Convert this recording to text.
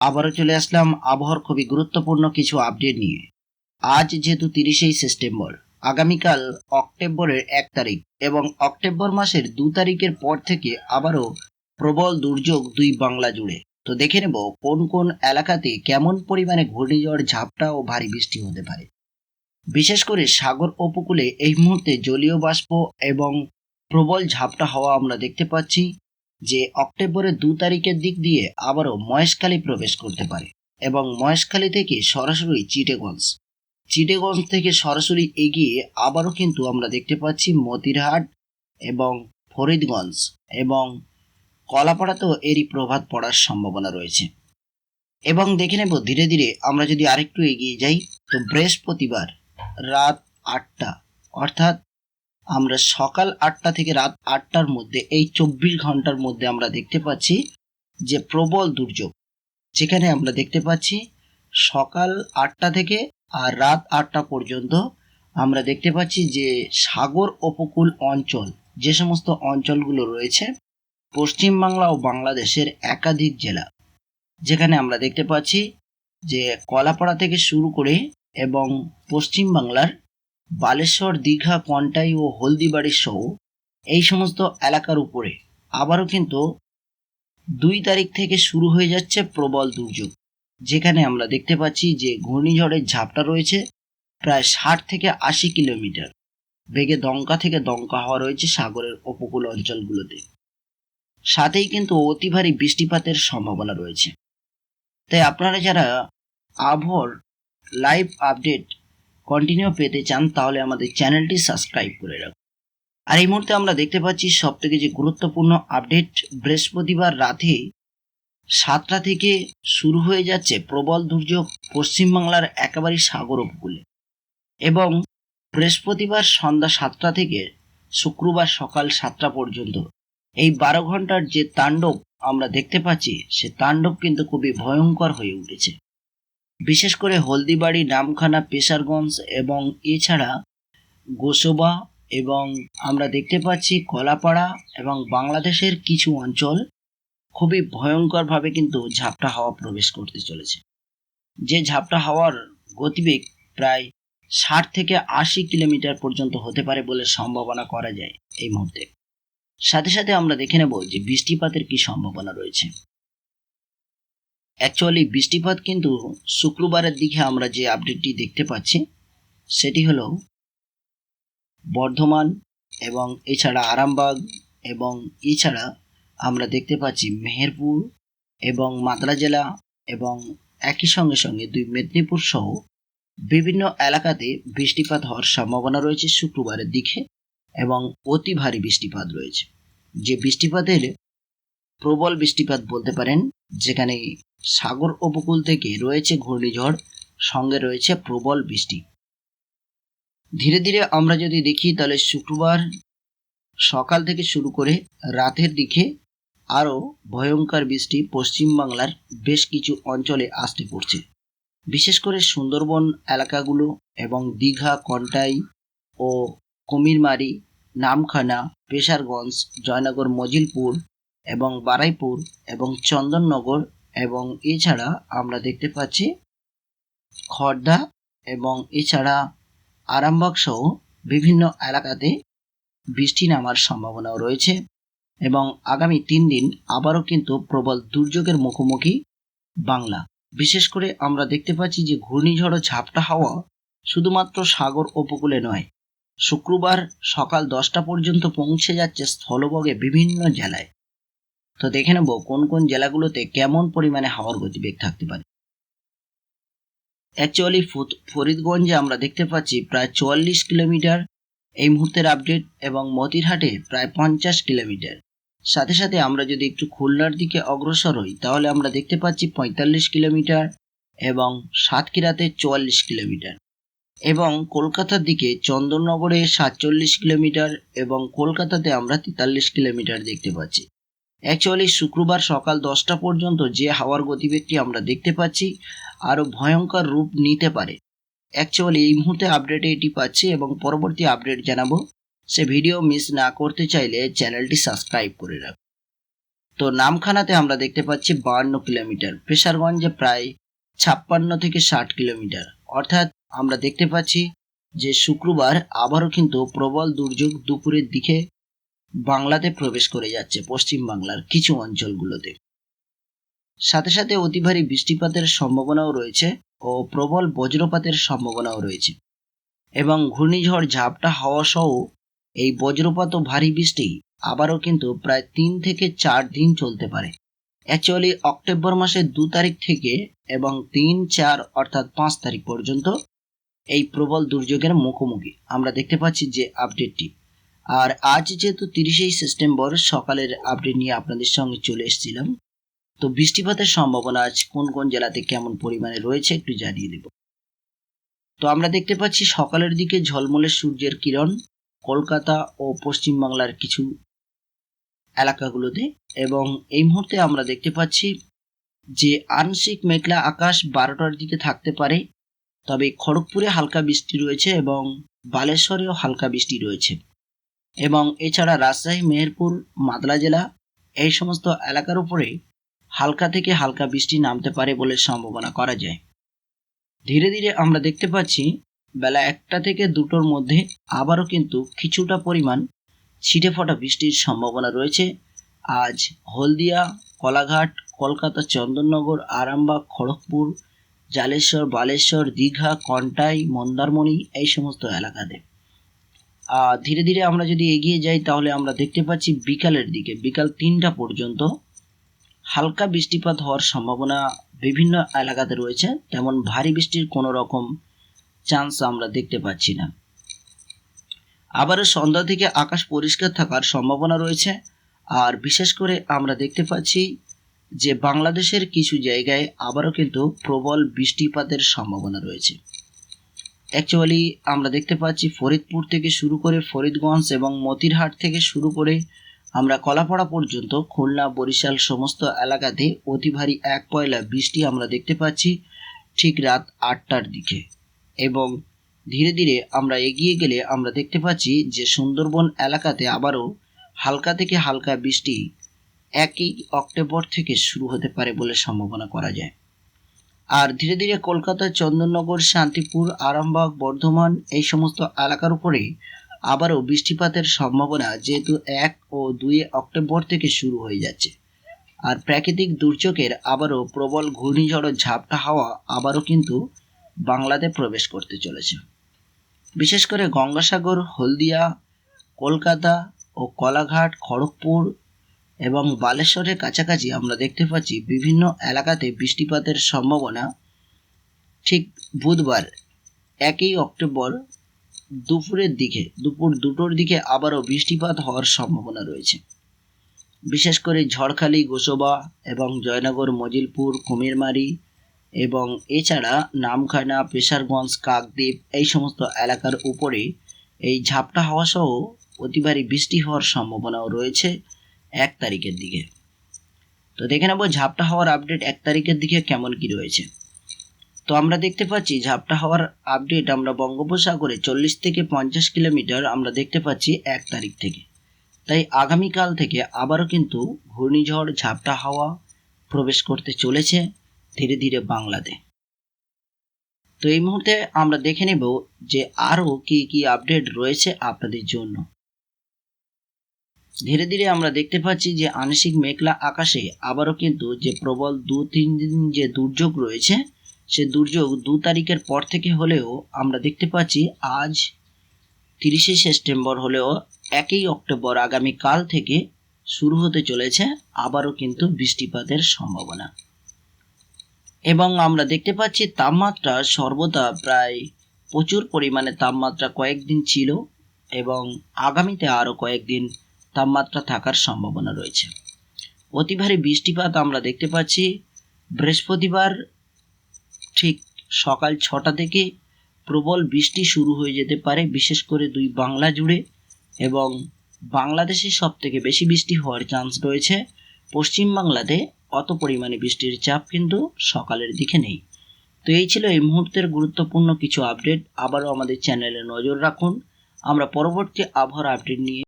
আবারও চলে আসলাম আবহাওয়ার খুবই গুরুত্বপূর্ণ কিছু আপডেট নিয়ে। আজ যেহেতু তিরিশেই সেপ্টেম্বর, আগামীকাল অক্টোবরের এক তারিখ এবং অক্টোবর মাসের দু তারিখের পর থেকে আবারও প্রবল দুর্যোগ দুই বাংলা জুড়ে। তো দেখে নেব কোন কোন এলাকাতে কেমন পরিমাণে ঘূর্ণিঝড়, ঝাপটা ও ভারী বৃষ্টি হতে পারে। বিশেষ করে সাগর উপকূলে এই মুহূর্তে জলীয় বাষ্প এবং প্রবল ঝাপটা হওয়া আমরা দেখতে পাচ্ছি। যে অক্টোবরের দু তারিখের দিক দিয়ে আবারও মহেশখালী প্রবেশ করতে পারে এবং মহেশখালী থেকে সরাসরি চিটেগঞ্জ। চিটেগঞ্জ থেকে সরাসরি এগিয়ে আবারও কিন্তু আমরা দেখতে পাচ্ছি মতিরহাট এবং ফরিদগঞ্জ এবং কলাপাড়াতেও এরই প্রভাব পড়ার সম্ভাবনা রয়েছে। এবং দেখে নেব ধীরে ধীরে আমরা যদি আরেকটু এগিয়ে যাই, তো বৃহস্পতিবার রাত আটটা, অর্থাৎ আমরা সকাল আটটা থেকে রাত আটটার মধ্যে, এই চব্বিশ ঘণ্টার মধ্যে আমরা দেখতে পাচ্ছি যে প্রবল দুর্যোগ। যেখানে আমরা দেখতে পাচ্ছি সকাল আটটা থেকে আর রাত আটটা পর্যন্ত আমরা দেখতে পাচ্ছি যে সাগর উপকূল অঞ্চল, যে সমস্ত অঞ্চলগুলো রয়েছে, পশ্চিমবাংলা ও বাংলাদেশের একাধিক জেলা। যেখানে আমরা দেখতে পাচ্ছি যে কলাপাড়া থেকে শুরু করে এবং পশ্চিমবাংলার বালেশ্বর, দীঘা কন্টাই ও হলদিবাড়ি সহ এই সমস্ত এলাকার উপরে আবারও কিন্তু দুই তারিখ থেকে শুরু হয়ে যাচ্ছে প্রবল দুর্যোগ। যেখানে আমরা দেখতে পাচ্ছি যে ঘূর্ণিঝড়ের ঝাপটা রয়েছে প্রায় ষাট থেকে আশি কিলোমিটার। বেগে দমকা থেকে দমকা হওয়া রয়েছে সাগরের উপকূল অঞ্চলগুলোতে। সাথেই কিন্তু অতি ভারী বৃষ্টিপাতের সম্ভাবনা রয়েছে। তাই আপনারা যারা আবহাওয়ার লাইভ আপডেট কন্টিনিউ পেতে চান, তাহলে আমাদের চ্যানেলটি সাবস্ক্রাইব করে রাখুন। আর এই মুহূর্তে আমরা দেখতে পাচ্ছি সব থেকে যে গুরুত্বপূর্ণ আপডেট বৃহস্পতিবার রাতে সাতটা থেকে শুরু হয়ে যাচ্ছে প্রবল দুর্যোগ পশ্চিমবাংলার একেবারে সাগর উপকূলে। এবং বৃহস্পতিবার সন্ধ্যা সাতটা থেকে শুক্রবার সকাল সাতটা পর্যন্ত এই বারো ঘণ্টার যে তাণ্ডব আমরা দেখতে পাচ্ছি, সে তাণ্ডব কিন্তু খুবই ভয়ঙ্কর হয়ে উঠেছে। বিশেষ করে হলদিবাড়ি, নামখানা, পেশারগঞ্জ এবং এছাড়া গোসবা এবং আমরা দেখতে পাচ্ছি কলাপাড়া এবং বাংলাদেশের কিছু অঞ্চল খুবই ভয়ঙ্করভাবে কিন্তু ঝাপটা হাওয়া প্রবেশ করতে চলেছে। যে ঝাপটা হাওয়ার গতিবেগ প্রায় ষাট থেকে আশি কিলোমিটার পর্যন্ত হতে পারে বলে সম্ভাবনা করা যায় এই মুহূর্তে। সাথে সাথে আমরা দেখে নেব যে বৃষ্টিপাতের কি সম্ভাবনা রয়েছে। অ্যাকচুয়ালি বৃষ্টিপাত কিন্তু শুক্রবারের দিকে আমরা যে আপডেটটি দেখতে পাচ্ছি, সেটি হলো বর্ধমান এবং এছাড়া আরামবাগ এবং এছাড়া আমরা দেখতে পাচ্ছি মেহেরপুর এবং মাতলা জেলা এবং একই সঙ্গে সঙ্গে দুই মেদিনীপুর সহ বিভিন্ন এলাকাতে বৃষ্টিপাত হওয়ার সম্ভাবনা রয়েছে শুক্রবারের দিকে এবং অতি ভারী বৃষ্টিপাত রয়েছে। যে বৃষ্টিপাতের প্রবল বৃষ্টিপাত বলতে পারেন, যেখানে সাগর উপকূল থেকে রয়েছে ঘূর্ণিঝড়, সঙ্গে রয়েছে প্রবল বৃষ্টি। ধীরে ধীরে আমরা যদি দেখি, তাহলে শুক্রবার সকাল থেকে শুরু করে রাতের দিকে আরও ভয়ঙ্কর বৃষ্টি পশ্চিমবাংলার বেশ কিছু অঞ্চলে আসতে পড়ছে। বিশেষ করে সুন্দরবন এলাকাগুলো এবং দীঘা, কন্টাই ও কুমিরমারি, নামখানা, পেশারগঞ্জ, জয়নগর, মজিলপুর এবং বারাইপুর এবং চন্দননগর এবং এছাড়া আমরা দেখতে পাচ্ছি খর্দা এবং এছাড়া আরামবাগ সহ বিভিন্ন এলাকাতে বৃষ্টি নামার সম্ভাবনাও রয়েছে এবং আগামী তিন দিন আবারও কিন্তু প্রবল দুর্যোগের মুখোমুখি বাংলা। বিশেষ করে আমরা দেখতে পাচ্ছি যে ঘূর্ণিঝড় ঝাপটা হাওয়া শুধুমাত্র সাগর উপকূলে নয়, শুক্রবার সকাল দশটা পর্যন্ত পৌঁছে যাচ্ছে স্থলবগে বিভিন্ন জেলায়। তো দেখে নেব কোন কোন জেলাগুলোতে কেমন পরিমাণে হাওয়ার গতিবেগ থাকতে পারে। অ্যাকচুয়ালি ফরিদগঞ্জে আমরা দেখতে পাচ্ছি প্রায় চুয়াল্লিশ কিলোমিটার এই মুহূর্তের আপডেট এবং মতিরহাটে প্রায় পঞ্চাশ কিলোমিটার। সাথে সাথে আমরা যদি একটু খুলনার দিকে অগ্রসর হই, তাহলে আমরা দেখতে পাচ্ছি পঁয়তাল্লিশ কিলোমিটার এবং সাতক্ষীরাতে চুয়াল্লিশ কিলোমিটার এবং কলকাতার দিকে চন্দননগরে সাতচল্লিশ কিলোমিটার এবং কলকাতাতে আমরা তেতাল্লিশ কিলোমিটার দেখতে পাচ্ছি। অ্যাকচুয়ালি শুক্রবার সকাল দশটা পর্যন্ত যে হাওয়ার গতিবেগটি আমরা দেখতে পাচ্ছি, আরও ভয়ঙ্কর রূপ নিতে পারে। অ্যাকচুয়ালি এই মুহূর্তে আপডেটে এটি পাচ্ছি এবং পরবর্তী আপডেট জানাব। সে ভিডিও মিস না করতে চাইলে চ্যানেলটি সাবস্ক্রাইব করে রাখুন তো নামখানাতে আমরা দেখতে পাচ্ছি বাহান্ন কিলোমিটার পেশারগঞ্জে প্রায় ছাপ্পান্ন থেকে ষাট কিলোমিটার। অর্থাৎ আমরা দেখতে পাচ্ছি যে শুক্রবার আবারও কিন্তু প্রবল দুর্যোগ দুপুরের দিকে বাংলাতে প্রবেশ করে যাচ্ছে পশ্চিম বাংলার কিছু অঞ্চলগুলোতে। সাথে সাথে অতি ভারী বৃষ্টিপাতের সম্ভাবনাও রয়েছে ও প্রবল বজ্রপাতের সম্ভাবনাও রয়েছে। এবং ঘূর্ণিঝড় ঝাপটা হাওয়া সহ এই বজ্রপাত ও ভারী বৃষ্টি আবারও কিন্তু প্রায় তিন থেকে চার দিন চলতে পারে। অ্যাকচুয়ালি অক্টোবর মাসের দু তারিখ থেকে এবং তিন, চার অর্থাৎ পাঁচ তারিখ পর্যন্ত এই প্রবল দুর্যোগের মুখোমুখি। আমরা দেখতে পাচ্ছি যে আপডেটটি। আর আজ যেহেতু তিরিশেই সেপ্টেম্বর, সকালের আপডেট নিয়ে আপনাদের সঙ্গে চলে এসেছিলাম। তো বৃষ্টিপাতের সম্ভাবনা আজ কোন কোন জেলাতে কেমন পরিমাণে রয়েছে একটু জানিয়ে দেব। তো আমরা দেখতে পাচ্ছি সকালের দিকে ঝলমলে সূর্যের কিরণ, কলকাতা ও পশ্চিমবাংলার কিছু এলাকাগুলোতে এবং এই মুহূর্তে আমরা দেখতে পাচ্ছি যে আংশিক মেঘলা আকাশ বারোটার দিকে থাকতে পারে, তবে খড়গপুরে হালকা বৃষ্টি রয়েছে এবং বালেশ্বরেও হালকা বৃষ্টি রয়েছে। এবং এছাড়া রাজশাহী, মেহেরপুর, মাদলা জেলা এই সমস্ত এলাকার উপরে হালকা থেকে হালকা বৃষ্টি নামতে পারে বলে সম্ভাবনা করা যায়। ধীরে ধীরে আমরা দেখতে পাচ্ছি, বেলা একটা থেকে দুটোর মধ্যে আবারও কিন্তু কিছুটা পরিমাণ ছিটে ফোটা বৃষ্টির সম্ভাবনা রয়েছে। আজ হলদিয়া, কলাঘাট, কলকাতা, চন্দননগর, আরামবাগ, খড়গপুর, জালেশ্বর, বালেশ্বর, দীঘা, কন্টাই, মন্দারমণি এই সমস্ত এলাকাতে। ধীরে ধীরে আমরা যদি এগিয়ে যাই, তাহলে আমরা দেখতে পাচ্ছি বিকালের দিকে, বিকাল তিনটা পর্যন্ত হালকা বৃষ্টিপাত হওয়ার সম্ভাবনা বিভিন্ন এলাকাতে রয়েছে। তেমন ভারী বৃষ্টির কোনো রকম চান্স আমরা দেখতে পাচ্ছি না। আবারও সন্ধ্যা থেকে আকাশ পরিষ্কার থাকার সম্ভাবনা রয়েছে। আর বিশেষ করে আমরা দেখতে পাচ্ছি যে বাংলাদেশের কিছু জায়গায় আবারও কিন্তু প্রবল বৃষ্টিপাতের সম্ভাবনা রয়েছে। অ্যাকচুয়ালি আমরা দেখতে পাচ্ছি ফরিদপুর থেকে শুরু করে ফরিদগঞ্জ এবং মতিরহাট থেকে শুরু করে আমরা কলাপাড়া পর্যন্ত, খুলনা, বরিশাল সমস্ত এলাকাতে অতি ভারী এক পয়লা বৃষ্টি আমরা দেখতে পাচ্ছি ঠিক রাত আটটার দিকে। এবং ধীরে ধীরে আমরা এগিয়ে গেলে আমরা দেখতে পাচ্ছি যে সুন্দরবন এলাকাতে আবারও হালকা থেকে হালকা বৃষ্টি একই অক্টোবর থেকে শুরু হতে পারে বলে সম্ভাবনা করা যায়। আর ধীরে ধীরে কলকাতা, চন্দননগর, শান্তিপুর, আরামবাগ, বর্ধমান এই সমস্ত এলাকার উপরে আবারও বৃষ্টিপাতের সম্ভাবনা যেহেতু এক ও দুই অক্টোবর থেকে শুরু হয়ে যাচ্ছে। আর প্রাকৃতিক দুর্যোগের আবারও প্রবল ঘূর্ণিঝড় ঝাপটা হাওয়া আবারও কিন্তু বাংলাতে প্রবেশ করতে চলেছে। বিশেষ করে গঙ্গাসাগর, হলদিয়া, কলকাতা ও কলাঘাট, খড়গপুর এবং বালেশ্বরের কাছাকাছি আমরা দেখতে পাচ্ছি বিভিন্ন এলাকাতে বৃষ্টিপাতের সম্ভাবনা ঠিক বুধবার একই অক্টোবর দুপুরের দিকে, দুপুর দুটোর দিকে আবারও বৃষ্টিপাত হওয়ার সম্ভাবনা রয়েছে। বিশেষ করে ঝড়খালি, গোসবা এবং জয়নগর, মজিলপুর, কুমিরমারি এবং এছাড়া নামখানা, পেশারগঞ্জ, কাকদ্বীপ এই সমস্ত এলাকার উপরে এই ঝাপটা হাওয়া সহ বৃষ্টি হওয়ার সম্ভাবনাও রয়েছে। এক তারিখের দিকে। তো দেখে নেব ঝাপটা হওয়ার আপডেট এক তারিখের দিকে কেমন কি রয়েছে। তো আমরা দেখতে পাচ্ছি ঝাপটা হওয়ার আপডেট আমরা বঙ্গোপসাগরে চল্লিশ থেকে পঞ্চাশ কিলোমিটার আমরা দেখতে পাচ্ছি এক তারিখ থেকে। তাই আগামীকাল থেকে আবারও কিন্তু ঘূর্ণিঝড় ঝাপটা হাওয়া প্রবেশ করতে চলেছে ধীরে ধীরে বাংলাতে। তো এই মুহূর্তে আমরা দেখে নেব যে আরও কি কি আপডেট রয়েছে আপনাদের জন্য। ধীরে ধীরে আমরা দেখতে পাচ্ছি যে আংশিক মেঘলা আকাশে আবারও কিন্তু যে প্রবল দু তিন দিন যে দুর্যোগ রয়েছে, সে দুর্যোগ দু তারিখের পর থেকে হলেও আমরা দেখতে পাচ্ছি আজ তিরিশে সেপ্টেম্বর হলেও একই অক্টোবর আগামী কাল থেকে শুরু হতে চলেছে আবারও কিন্তু বৃষ্টিপাতের সম্ভাবনা। এবং আমরা দেখতে পাচ্ছি তাপমাত্রা সর্বদা প্রায় প্রচুর পরিমাণে তাপমাত্রা কয়েকদিন ছিল এবং আগামীতে আরও কয়েকদিন তাপমাত্রা থাকার সম্ভাবনা রয়েছে। অতি ভারী বৃষ্টিপাত আমরা দেখতে পাচ্ছি বৃহস্পতিবার ঠিক সকাল ছটা থেকে প্রবল বৃষ্টি শুরু হয়ে যেতে পারে, বিশেষ করে দুই বাংলা জুড়ে এবং বাংলাদেশে সব থেকে বেশি বৃষ্টি হওয়ার চান্স রয়েছে। পশ্চিমবাংলাতে অত পরিমাণে বৃষ্টির চাপ কিন্তু সকালের দিকে নেই। তো এই ছিল এই মুহূর্তের গুরুত্বপূর্ণ কিছু আপডেট আবারও আমাদের চ্যানেলে নজর রাখুন। আমরা পরবর্তী আবহাওয়ার আপডেট নিয়ে